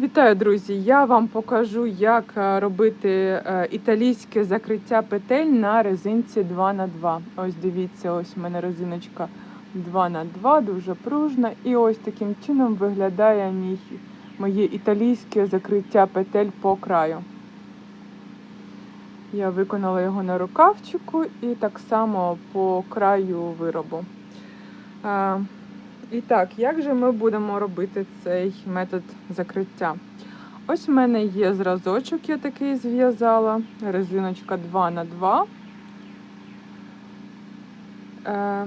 Вітаю, друзі! Я вам покажу, як е, робити е, італійське закриття петель на резинці 2х2. Ось дивіться, ось у мене резиночка 2х2, дуже пружна. І ось таким чином виглядає мій, моє італійське закриття петель по краю. Я виконала його на рукавчику і так само по краю виробу. І так, як же ми будемо робити цей метод закриття? Ось в мене є зразочок, я такий зв'язала, резиночка 2 на 2 Е,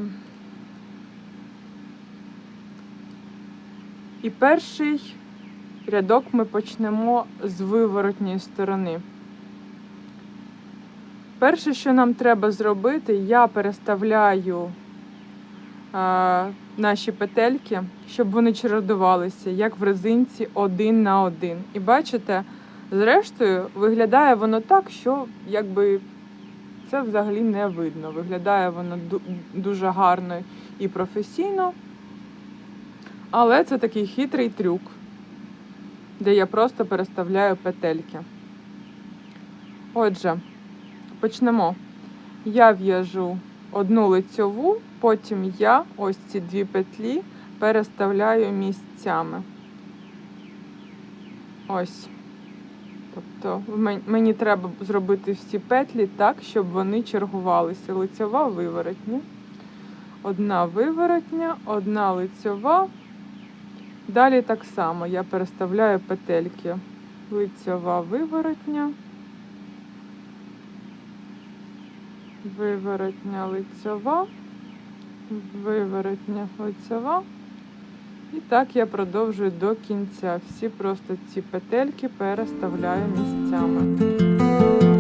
І перший рядок ми почнемо з виворотньої сторони. Перше, що нам треба зробити, я переставляю наші петельки, щоб вони чередувалися, як в резинці один на один. І бачите, зрештою, виглядає воно так, що якби це взагалі не видно. Виглядає воно дуже гарно і професійно. Але це такий хитрий трюк, де я просто переставляю петельки. Отже, почнемо. Я в'яжу одну лицьову, потім я ось ці дві петлі переставляю місцями. Ось. Тобто мені треба зробити всі петлі так, щоб вони чергувалися. Лицьова виворотня. Одна виворотня, одна лицьова. Далі так само я переставляю петельки. Лицьова виворотня. Виворотня лицьова, виворотня лицьова. І так я продовжую до кінця. Всі просто ці петельки переставляю місцями.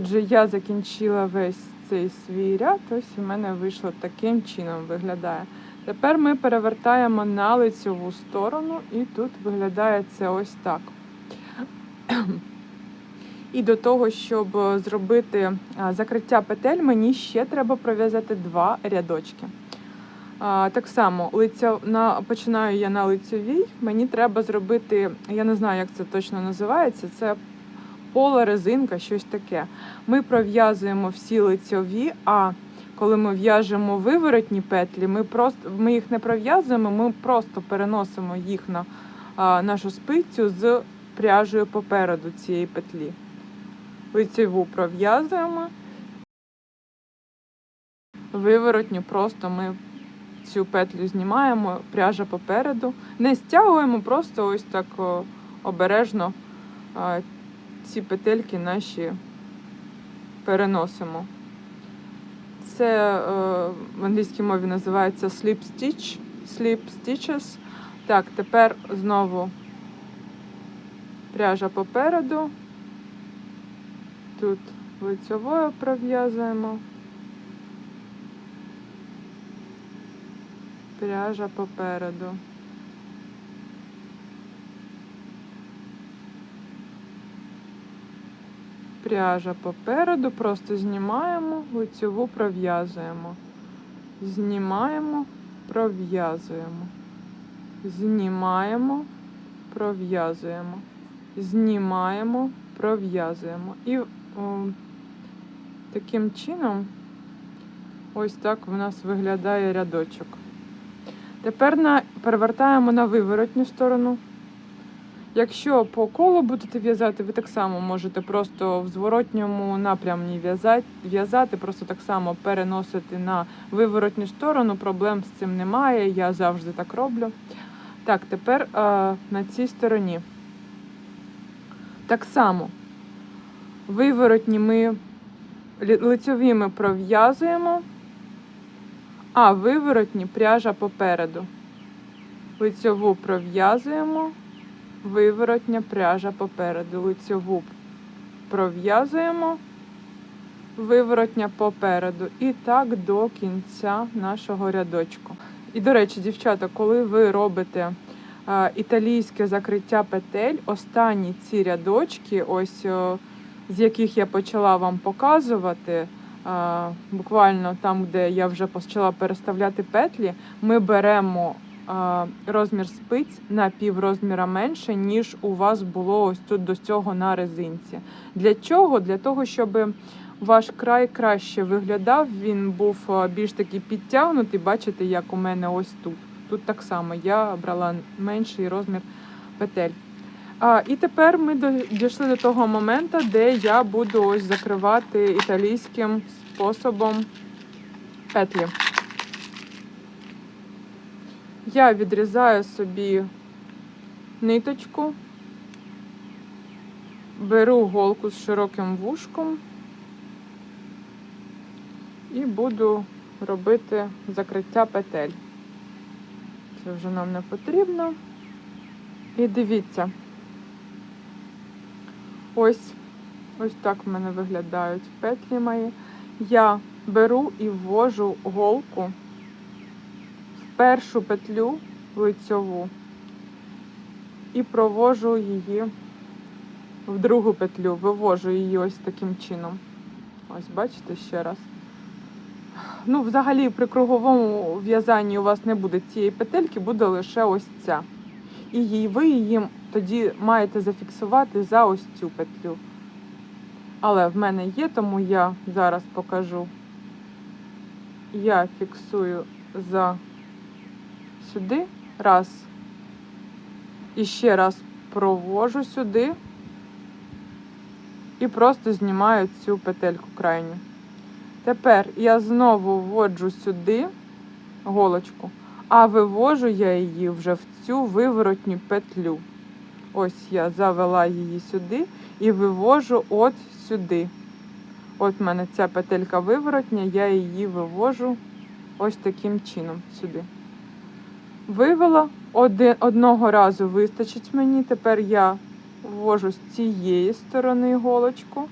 Отже, я закінчила весь цей свій ряд, ось у мене вийшло таким чином виглядає. Тепер ми перевертаємо на лицьову сторону, і тут виглядає це ось так. І до того, щоб зробити закриття петель, мені ще треба пров'язати два рядочки. Так само, починаю я на лицьовій, мені треба зробити, я не знаю, як це точно називається, це пола резинка, щось таке. Ми пров'язуємо всі лицьові, а коли ми в'яжемо виворотні петлі, ми просто ми їх не пров'язуємо, ми просто переносимо їх на а, нашу спицю з пряжею попереду цієї петлі. Лицьову пров'язуємо. Виворотню просто ми цю петлю знімаємо, пряжа попереду. Не стягуємо, просто ось так обережно ці петельки наші переносимо. Це е, в англійській мові називається slip stitch. Slip stitches. Так, тепер знову пряжа попереду. Тут лицьовою пров'язуємо. Пряжа попереду. Пряжа попереду, просто знімаємо, лицьову пров'язуємо. Знімаємо, пров'язуємо. Знімаємо, пров'язуємо. Знімаємо, пров'язуємо. І о, таким чином ось так в нас виглядає рядочок. Тепер на, перевертаємо на виворотню сторону. Якщо по колу будете в'язати, ви так само можете просто в зворотньому напрямі в'язати, в'язати, просто так само переносити на виворотню сторону. Проблем з цим немає. Я завжди так роблю. Так, тепер е, на цій стороні. Так само виворотні ми лицьові ми пров'язуємо, а виворотні пряжа попереду. Лицьову пров'язуємо, виворотня пряжа попереду. Лицьову пров'язуємо, виворотня попереду. І так до кінця нашого рядочку. І до речі, дівчата, коли ви робите е, італійське закриття петель, останні ці рядочки, ось е, з яких я почала вам показувати, е, буквально там, де я вже почала переставляти петлі, ми беремо розмір спиць на пів розміра менше, ніж у вас було ось тут до цього на резинці. Для чого? Для того, щоб ваш край краще виглядав, він був більш такий підтягнутий. Бачите, як у мене ось тут. Тут так само я брала менший розмір петель. А, і тепер ми дійшли до того моменту, де я буду ось закривати італійським способом петлі. Я відрізаю собі ниточку, беру голку з широким вушком і буду робити закриття петель. Це вже нам не потрібно. І дивіться. Ось, ось так в мене виглядають петлі мої. Я беру і ввожу голку першу петлю лицьову і провожу її в другу петлю, вивожу її ось таким чином. Ось, бачите ще раз. Ну, взагалі, при круговому в'язанні у вас не буде цієї петельки, буде лише ось ця. І ви її тоді маєте зафіксувати за ось цю петлю. Але в мене є, тому я зараз покажу. Я фіксую за сюди, раз. І ще раз провожу сюди. І просто знімаю цю петельку крайню. Тепер я знову вводжу сюди голочку, а вивожу я її вже в цю виворотню петлю. Ось я завела її сюди і вивожу от сюди. От в мене ця петелька виворотня, я її вивожу ось таким чином сюди. Вивела один, одного разу вистачить мені. Тепер я ввожу з цієї сторони голочку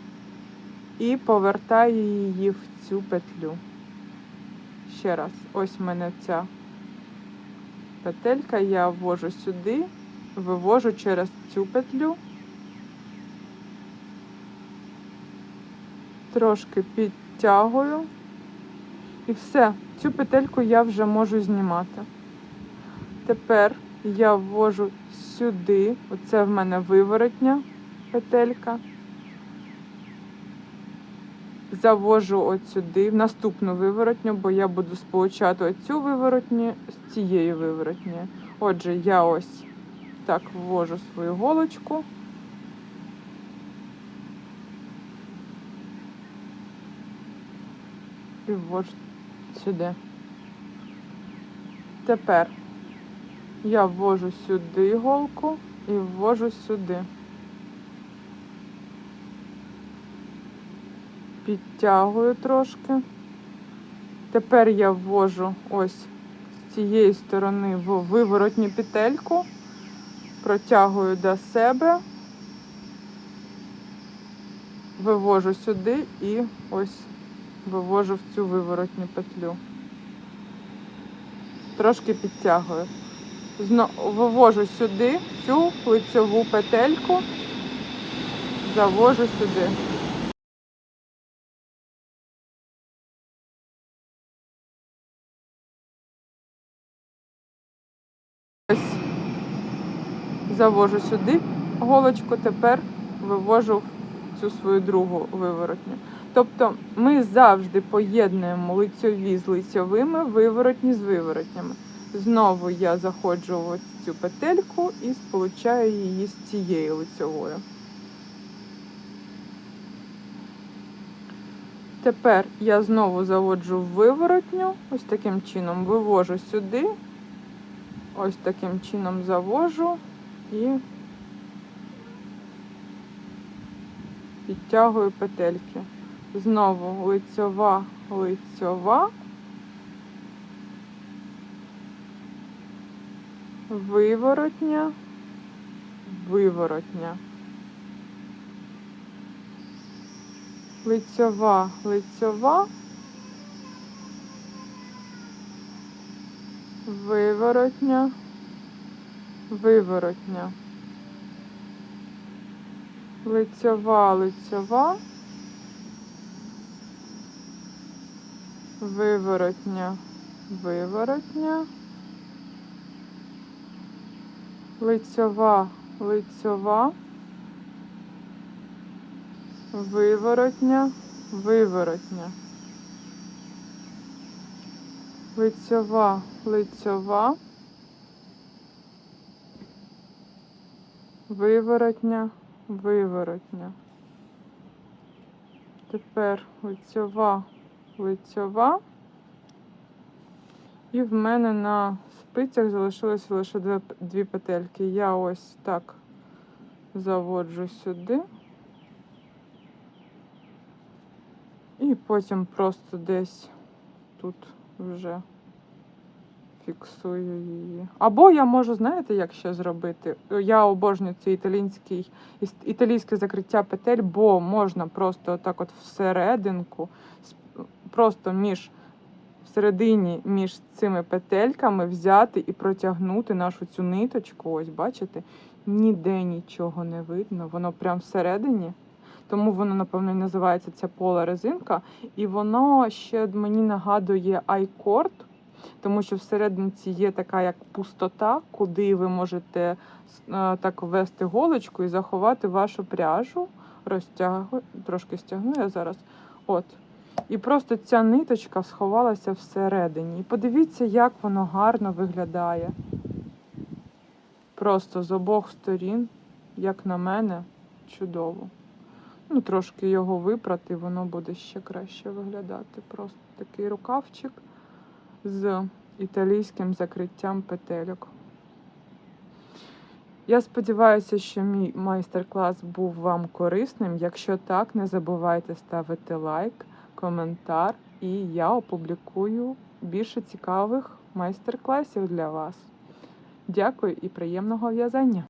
і повертаю її в цю петлю. Ще раз, ось в мене ця петелька, я ввожу сюди, вивожу через цю петлю, трошки підтягую. І все, цю петельку я вже можу знімати. Тепер я ввожу сюди, оце в мене виворотня петелька. Завожу от сюди, в наступну виворотню, бо я буду сполучати оцю виворотню з цією виворотнею. Отже, я ось так ввожу свою голочку. І ввожу сюди. Тепер я ввожу сюди голку і ввожу сюди. Підтягую трошки. Тепер я ввожу ось з цієї сторони в виворотню петельку, протягую до себе, вивожу сюди і ось вивожу в цю виворотню петлю. Трошки підтягую. Вивожу сюди цю лицьову петельку, завожу сюди. Ось завожу сюди голочку, тепер вивожу цю свою другу виворотню. Тобто ми завжди поєднуємо лицьові з лицьовими, виворотні з виворотнями. Знову я заходжу в ось цю петельку і сполучаю її з цією лицьовою. Тепер я знову заводжу виворотню, ось таким чином вивожу сюди, ось таким чином завожу і підтягую петельки. Знову лицьова, лицьова. Виворотня, виворотня. Лицьова, лицьова. Виворотня, виворотня. Лицьова, лицьова. Виворотня, виворотня. Лицьова, лицьова. Виворотня, виворотня. Лицьова, лицьова. Виворотня, виворотня. Тепер лицьова, лицьова. І в мене на спицях залишилося лише дві, дві петельки. Я ось так заводжу сюди. І потім просто десь тут вже фіксую її. Або я можу, знаєте, як ще зробити? Я обожнюю італійський, італійське закриття петель, бо можна просто отак от всерединку, просто між всередині між цими петельками взяти і протягнути нашу цю ниточку. Ось, бачите, ніде нічого не видно, воно прям всередині. Тому воно, напевно, і називається ця пола резинка. І воно ще мені нагадує айкорд, тому що всерединці є така як пустота, куди ви можете е, так ввести голочку і заховати вашу пряжу. Розтягу, трошки стягну я зараз. От. І просто ця ниточка сховалася всередині. І подивіться, як воно гарно виглядає. Просто з обох сторін, як на мене, чудово. Ну, трошки його випрати, воно буде ще краще виглядати. Просто такий рукавчик з італійським закриттям петельок. Я сподіваюся, що мій майстер-клас був вам корисним. Якщо так, не забувайте ставити лайк, коментар, і я опублікую більше цікавих майстер-класів для вас. Дякую і приємного в'язання!